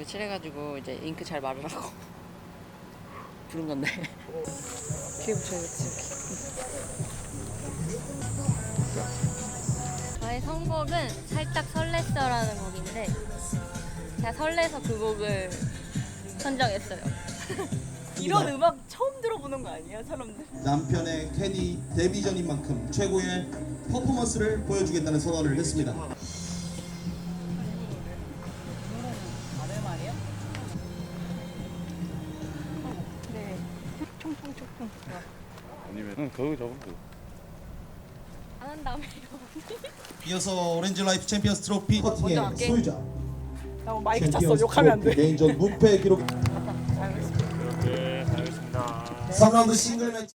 이거 칠해가지고 이제 잉크 잘 마르라고 부른 건데. 귀에 붙여야겠지. 저의 선곡은 살짝 설렜어라는 곡인데 제가 설레서 그 곡을 선정했어요. 이런 음악 처음 들어보는 거 아니에요, 사람들? 남편의 캐디 데뷔 전인 만큼 최고의 퍼포먼스를 보여주겠다는 선언을 했습니다. 총총총총. 아니면 응 거기 잡으면 돼. 안 한다며요. 이어서 오렌지 라이프 챔피언스 트로피 퍼팅의 할게. 소유자 나 오늘 마이크 찼어. 챔피언스 욕하면 안 돼. 트로피 개인전 무패 기록 알겠습니다. 3라운드 싱글 매치